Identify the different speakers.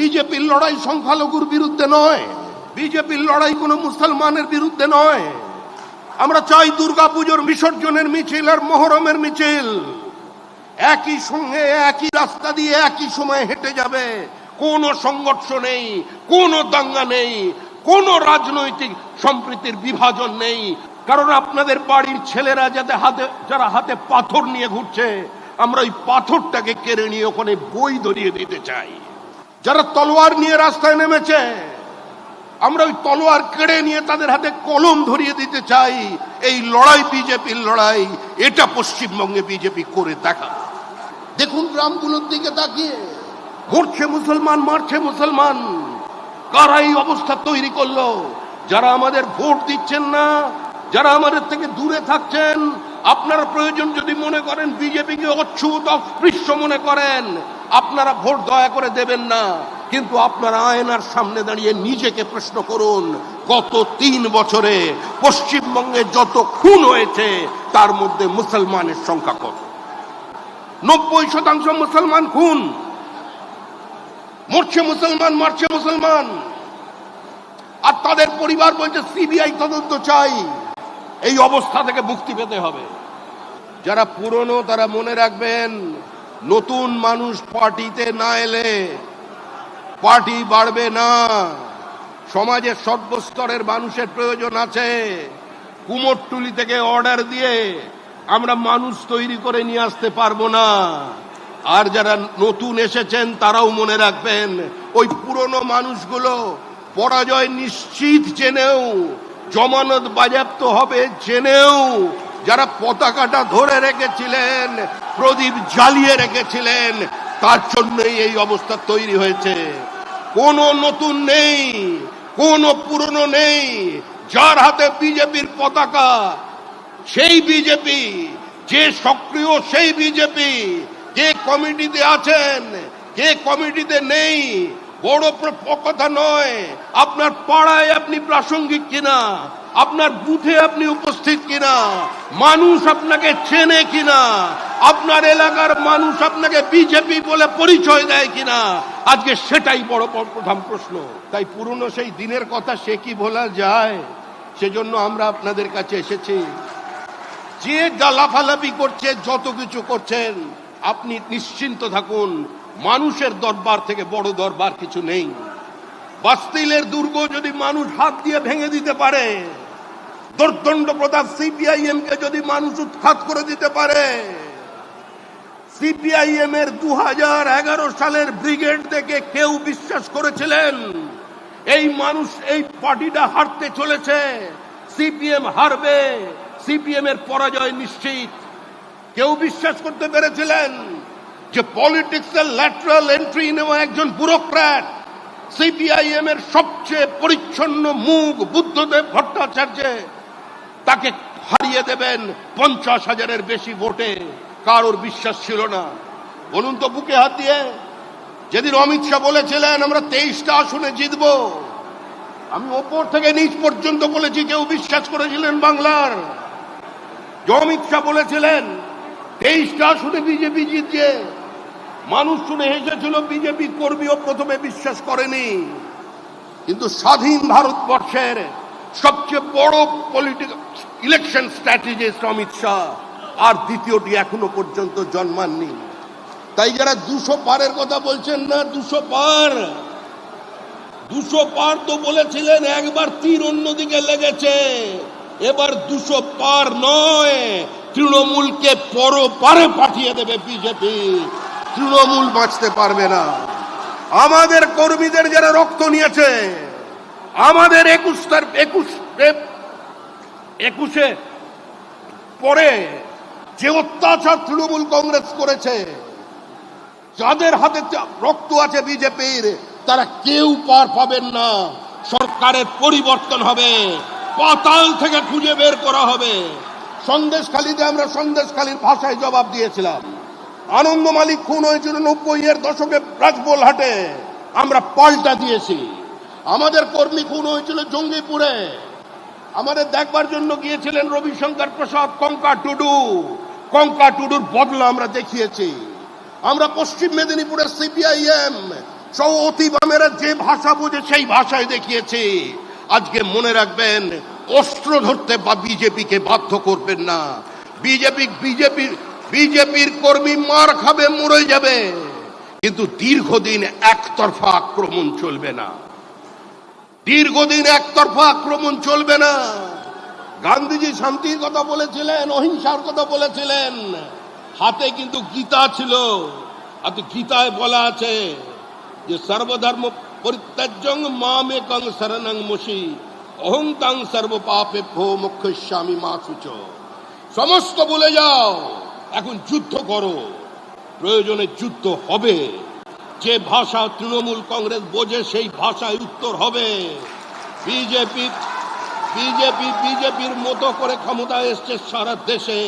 Speaker 1: বিজেপির লড়াই সংখ্যালঘুর বিরুদ্ধে নয়। বিজেপির লড়াই কোনো মুসলমানের বিরুদ্ধে নয়। আমরা চাই দুর্গা পুজোর বিসর্জনের মিছিল আর মহরমের মিছিল। একই সঙ্গে একই রাস্তা দিয়ে একই সময় হেঁটে যাবে। কোনো সংঘর্ষ নেই, কোনো দাঙ্গা নেই, কোনো রাজনৈতিক সম্প্রীতির বিভাজন নেই। কারণ আপনাদের বাড়ির ছেলেরা যাতে হাতে, যারা হাতে পাথর নিয়ে ঘুরছে, আমরা ওই পাথরটাকে কেড়ে নিয়ে ওখানে বই ধরিয়ে দিতে চাই। যারা তলোয়ার নিয়ে রাস্তায় নেমেছে, আমরা ওই তলোয়ার কেড়ে নিয়ে তাদের হাতে কলম ধরিয়ে দিতে চাই। এই লড়াই বিজেপির লড়াই, এটা পশ্চিমবঙ্গে বিজেপি করে দেখা। দেখুন গ্রামগুলোর দিকে তাকিয়ে। মরছে মুসলমান, মারছে মুসলমান। কারা এই অবস্থা তৈরি করল? যারা আমাদের ভোট দিচ্ছেন না, যারা আমাদের থেকে দূরে থাকছেন, আপনারা প্রয়োজন যদি মনে করেন বিজেপিকে অচ্ছুত অস্পৃশ্য মনে করেন। আপনারা ভোট দয়া করে দেবেন না, কিন্তু আপনারা আয়নার সামনে দাঁড়িয়ে নিজেকে প্রশ্ন করুন, গত তিন বছরে পশ্চিমবঙ্গে যত খুন হয়েছে, তার মধ্যে মুসলমানের সংখ্যা কত? নব্বই শতাংশ মুসলমান খুন। মরছে মুসলমান, মারছে মুসলমান। আর তাদের পরিবার বলছে, সিবিআই তদন্ত চাই। এই অবস্থা থেকে মুক্তি পেতে হবে। যারা পুরনো, তারা মনে রাখবেন নতুন মানুষ পার্টিতে না এলে পার্টি বাড়বে না। সমাজের সর্বস্তরের মানুষের প্রয়োজন আছে। কুমোরটুলি থেকে অর্ডার দিয়ে আমরা মানুষ তৈরি করে নিয়ে আসতে পারব না। আর যারা নতুন এসেছেন, তারাও মনে রাখবেন, ওই পুরনো মানুষগুলো পরাজয় নিশ্চিত জেনেও জমানত বাজেয়াপ্ত হবে জেনেও যারা পতাকাটা ধরে রেখেছিলেন প্রদীপ জ্বালিয়ে রেখেছিলেন। তার জন্যই এই অবস্থা তৈরি হয়েছে। কোনো নতুন নেই, কোনো পুরনো নেই। যার হাতে বিজেপির পতাকা, সেই বিজেপি। যে সক্রিয়, সেই বিজেপি। কে কমিটিতে আছেন কে কমিটিতে নেই। বড় কথা নয়, আপনার পাড়ায় আপনি প্রাসঙ্গিক কিনা? আপনার বুথে আপনি উপস্থিত কিনা? মানুষ আপনাকে চেনে কিনা? আপনার এলাকার মানুষ আপনাকে বিজেপি বলে পরিচয় দেয় কিনা? আজকে সেটাই বড় প্রধান প্রশ্ন। তাই পুরনো সেই দিনের কথা সে কি বলা যায়? সেজন্য আমরা আপনাদের কাছে এসেছি। যে গালাফালাপি করছে, যত কিছু করছেন, আপনি নিশ্চিন্ত থাকুন, মানুষের দরবার থেকে বড় দরবার কিছু নেই। বাস্তিলের দুর্গ যদি মানুষ হাত দিয়ে ভেঙে দিতে পারে দুর্দণ্ড প্রতাপ সিপিআইএম কে যদি মানুষ উৎখাত করে দিতে পারে সিপিআইএম এর দু হাজার এগারো সালের ব্রিগেড থেকে কেউ বিশ্বাস করেছিলেন? এই মানুষ, এই পার্টিটা হারতে চলেছে, সিপিএম হারবে সিপিএম এর পরাজয় নিশ্চিত। কেউ বিশ্বাস করতে পেরেছিলেন যে পলিটিক্সের ল্যাটারাল এন্ট্রি নেওয়া একজন ব্যুরোক্র্যাট সিপিআইএম এর সবচেয়ে পরিচ্ছন্ন মুখ বুদ্ধদেব ভট্টাচার্য তাকে হারিয়ে দেবেন পঞ্চাশ হাজারের বেশি ভোটে। কারোর বিশ্বাস ছিল না। বলুন তো বুকে হাত দিয়ে। যেদিন অমিত শাহ বলেছিলেন, আমরা তেইশটা আসনে জিতব। আমি ওপর থেকে নিচ পর্যন্ত বলেছি, কেউ বিশ্বাস করেছিলেন বাংলার? যে অমিত শাহ বলেছিলেন, তেইশটা আসনে বিজেপি জিতছে। মানুষ শুনে হেসেছিল, বিজেপি কর্মীও প্রথমে বিশ্বাস করেনি। কিন্তু স্বাধীন ভারতবর্ষের সবচেয়ে বড় political election strategist Amit Shah আর দ্বিতীয়টি এখনও পর্যন্ত জন্মাননি। তাই যারা দুশো পারের কথা বলছেন না, দুশো পার। দুশো পার তো বলেছিলেন, একবার তীর অন্যদিকে লেগেছে। এবার দুশো পার নয়, তৃণমূলকে পর পারে পাঠিয়ে দেবে বিজেপি। তৃণমূল বাঁচতে পারবে না। আমাদের কর্মীদের যারা রক্ত নিয়েছে, আমাদের একুশ তার একুশ একুশে পরে যে অত্যাচার তৃণমূল কংগ্রেস করেছে, যাদের হাতে রক্ত আছে বিজেপির, তারা কেউ পার পাবেন না। সরকারের পরিবর্তন হবে, পাতাল থেকে খুঁজে বের করা হবে। সন্দেশখালীতে আমরা সন্দেশখালীর ভাষায় জবাব দিয়েছিলাম। আনন্দ মালিক খুন হয়েছিল নব্বই এর দশকে রাজবোলহাটে আমরা পাল্টা দিয়েছি। আমাদের কর্মী খুন হয়েছিল জঙ্গিপুরে। আমাদের দেখবার জন্য গিয়েছিলেন রবিশঙ্কর প্রসাদ কঙ্কা টুডু। কঙ্কা টুডুর বদলা আমরা দেখিয়েছি। আমরা পশ্চিম মেদিনীপুরের সিপিআইএম সব অতিবামেরা যে ভাষা বোঝে সেই ভাষায় দেখিয়েছি। আজকে মনে রাখবেন, অস্ত্র ধরতে বা বিজেপিকে বাধ্য করবেন না। বিজেপি বিজেপির বিজেপির কর্মী মার খাবে, মরে যাবে। কিন্তু দীর্ঘদিন একতরফা আক্রমণ চলবে না। দীর্ঘদিন একতরফা আক্রমণ চলবে না। গান্ধীজি শান্তির কথা বলেছিলেন, অহিংসার কথা বলেছিলেন। হাতে কিন্তু গীতা ছিল। আর তো গীতায় বলা আছে যে, সর্বধর্ম পরিত্যাজ্যং মামেকং শরণং মুশি অহংতাং সর্ব পাপে ভো মুখ্যস্বামী মা সুচ। সমস্ত বলে যাও, এখন যুদ্ধ করো। প্রয়োজনে যুদ্ধ হবে। যে ভাষা তৃণমূল কংগ্রেস বোঝে, সেই ভাষায় উত্তর হবে। বিজেপি বিজেপি, বিজেপির মতো করে ক্ষমতা এসছে সারা দেশে।